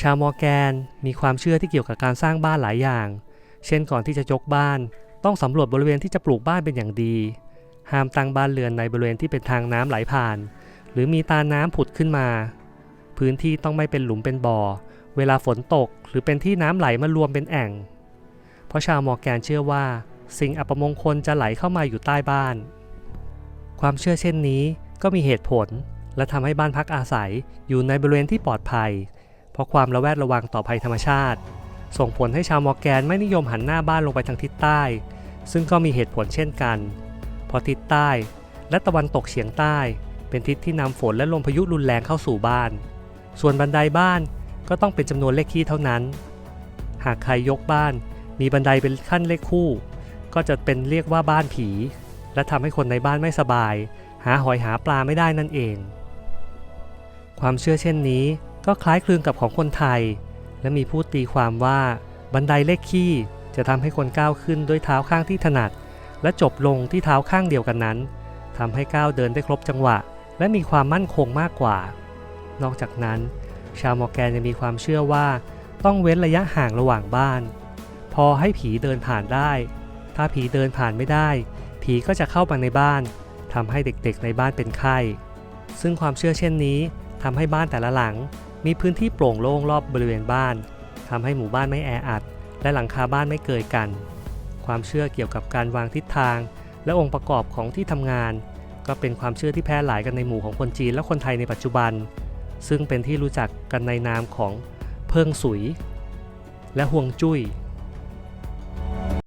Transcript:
ชาวมอร์แกนมีความเชื่อที่เกี่ยวกับการสร้างบ้านหลายอย่าง เช่นก่อนที่จะยกบ้าน ต้องสำรวจบริเวณที่จะปลูกบ้านเป็นอย่างดี ห้ามตั้งบ้านเรือนในบริเวณที่เป็นทางน้ำไหลผ่าน หรือมีตาน้ำผุดขึ้นมา พื้นที่ต้องไม่เป็นหลุมเป็นบ่อ เวลาฝนตก หรือเป็นที่น้ำไหลมารวมเป็นแอ่ง เพราะชาวมอร์แกนเชื่อว่า สิ่งอัปมงคลจะไหลเข้ามาอยู่ใต้บ้าน ความเชื่อเช่นนี้ก็มีเหตุผล และทำให้บ้านพักอาศัยอยู่ในบริเวณที่ปลอดภัย เพราะความระแวดระวังต่อภัยธรรมชาติ ส่งผลให้ชาวมอร์แกนไม่นิยมหันหน้าบ้านลงไปทางทิศใต้ ซึ่งก็มีเหตุผลเช่นกัน เพราะทิศใต้ และตะวันตกเฉียงใต้ เป็นทิศที่นำฝนและลมพายุรุนแรงเข้าสู่บ้าน ส่วนบันไดบ้านก็ต้องเป็นจำนวนเลขคี่เท่านั้น หากใครยกบ้าน มีบันไดเป็นขั้นเลขคู่ ก็จะเป็นเรียกว่าบ้านผี และทำให้คนในบ้านไม่สบาย หาหอยหาปลาไม่ได้นั่นเอง ความเชื่อเช่นนี้ ก็คล้ายคลึงกับของคนไทย และมีผู้ตีความว่าบันไดเลขขี้จะทำให้คนก้าวขึ้นด้วยเท้าข้างที่ถนัด และจบลงที่เท้าข้างเดียวกันนั้นทำให้ก้าวเดินได้ครบจังหวะ และมีความมั่นคงมากกว่า นอกจากนั้น ชาวมอร์แกนยังมีความเชื่อว่า ต้องเว้นระยะห่างระหว่างบ้าน พอให้ผีเดินผ่านได้ ถ้าผีเดินผ่านไม่ได้ ผีก็จะเข้ามาในบ้านทำให้เด็กๆในบ้านเป็นไข้ ซึ่งความเชื่อเช่นนี้ทำให้บ้านแต่ละหลัง มีพื้นที่โปร่งโล่งรอบบริเวณบ้านทำให้หมู่บ้านไม่แออัด และหลังคาบ้านไม่เกยกัน ความเชื่อเกี่ยวกับการวางทิศทาง และองค์ประกอบของที่ทำงาน ก็เป็นความเชื่อที่แพร่หลายกันในหมู่ของคนจีนและคนไทยในปัจจุบัน ซึ่งเป็นที่รู้จักกันในนามของเพิงสุย และห่วงจุ้ย